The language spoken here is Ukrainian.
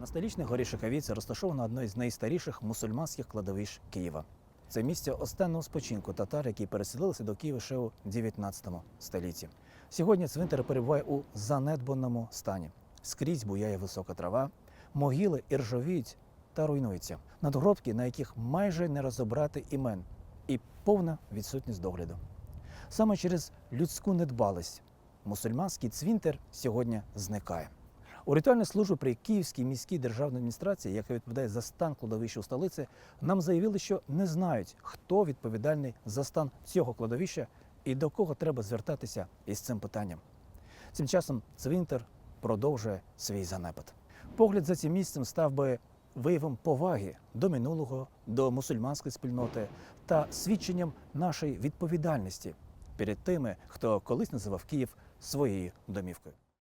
На столічній горі Шиковіці розташовано одне з найстаріших мусульманських кладовищ Києва. Це місце останнього спочинку татар, які переселилися до Києва ще у 19 столітті. Сьогодні цвинтар перебуває у занедбаному стані. Скрізь буяє висока трава, могили іржавіють та руйнуються. Надгробки, на яких майже не розібрати імен, і повна відсутність догляду. Саме через людську недбалість мусульманський цвинтар сьогодні зникає. У ритуальній службі при Київській міській державній адміністрації, яка відповідає за стан кладовища у столиці, нам заявили, що не знають, хто відповідальний за стан цього кладовища і до кого треба звертатися із цим питанням. Цим часом цвинтар продовжує свій занепад. Погляд за цим місцем став би виявом поваги до минулого, до мусульманської спільноти та свідченням нашої відповідальності перед тими, хто колись називав Київ своєю домівкою.